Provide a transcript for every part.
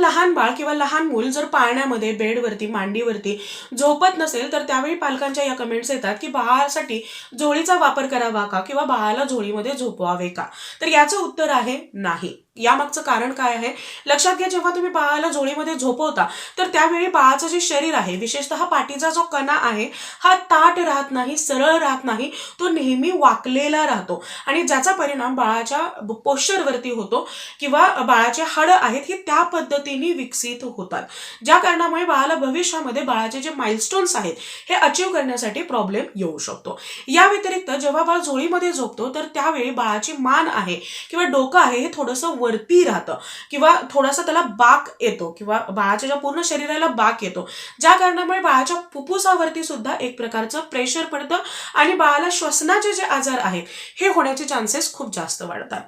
लहान बाळ किंवा लहान मूल जर पाळण्यामध्ये बेडवरती मांडीवरती झोपत नसेल तर त्यावेळी पालकांच्या या कमेंट्स येतात की बाळासाठी झोळीचा वापर करावा का? किंवा बाळाला झोळीमध्ये झोपवावे का? तर याचं उत्तर आहे नाही. यामागचं कारण काय आहे? लक्षात घ्या जेव्हा तुम्ही बाळाला जोडीमध्ये झोपवता तर त्यावेळी बाळाचं जे शरीर आहे विशेषतः पाठीचा जो कणा आहे हा ताट राहत नाही सरळ राहत नाही तो नेहमी वाकलेला राहतो. आणि ज्याचा परिणाम बाळाच्या पोश्चरवरती होतो किंवा बाळाचे हाडं आहेत हे त्या पद्धतीने विकसित होतात. ज्या कारणामुळे बाळाला भविष्यामध्ये बाळाचे जे माइलस्टोन्स आहेत हे अचीव करण्यासाठी प्रॉब्लेम येऊ शकतो. या व्यतिरिक्त जेव्हा बाळ झोळीमध्ये झोपतो तर त्यावेळी बाळाची मान आहे किंवा डोकं आहे हे थोडंसं वरती राहतं. किंवा थोडासा त्याला बाक येतो किंवा बाळाच्या ज्या पूर्ण शरीराला बाक येतो. ज्या कारणामुळे बाळाच्या फुफ्फुसावरती सुद्धा एक प्रकारचं प्रेशर पडतं आणि बाळाला श्वसनाचे जे आजार आहेत हे होण्याचे चान्सेस खूप जास्त वाढतात.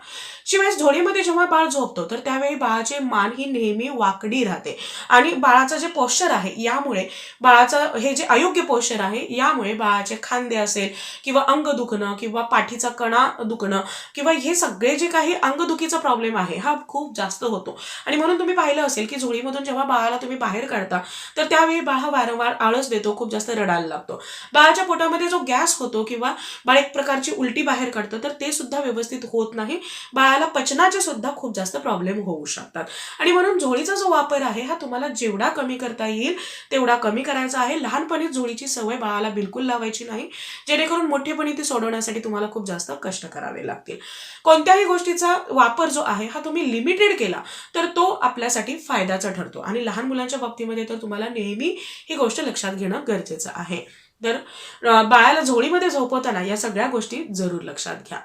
शिवाय झोळीमध्ये जेव्हा बाळ झोपतो तर त्यावेळी बाळाची मान ही नेहमी वाकडी राहते. आणि बाळाचं जे पोश्चर आहे यामुळे बाळाचं हे जे अयोग्य पोश्चर आहे यामुळे बाळाचे खांदे असेल किंवा अंग दुखणं किंवा पाठीचा कणा दुखणं किंवा हे सगळे जे काही अंगदुखीचा प्रॉब्लेम आहे हा खूप जास्त होतो. आणि म्हणून तुम्ही पाहिलं असेल की झोळीमधून जेव्हा बाळाला तुम्ही बाहेर काढता तर त्यावेळी बाळ हा वारंवार आळस देतो खूप जास्त रडायला लागतो. बाळाच्या पोटामध्ये जो गॅस होतो किंवा बाळ एक प्रकारची उलटी बाहेर काढतं तर ते सुद्धा व्यवस्थित होत नाही. बाळाला पचनाचे सुद्धा खूप जास्त प्रॉब्लेम होऊ शकतात. आणि म्हणून झोळीचा जो वापर आहे हा तुम्हाला जेवढा कमी करता येईल तेवढा कमी करायचा आहे. लहानपणी झोळीची सवय बाळाला बिलकुल लावायची नाही. जेणेकरून मोठेपणी ती सोडवण्यासाठी तुम्हाला खूप जास्त कष्ट करावे लागतील. कोणत्याही गोष्टीचा वापर जो आहे हा तुम्ही लिमिटेड केला तर तो आपल्यासाठी फायद्याचा ठरतो. आणि लहान मुलांच्या बाबतीमध्ये तर तुम्हाला नेहमी ही गोष्ट लक्षात घेणं गरजेचं आहे. तर बाळाला झोळीमध्ये झोपवताना या सगळ्या गोष्टी जरूर लक्षात घ्या.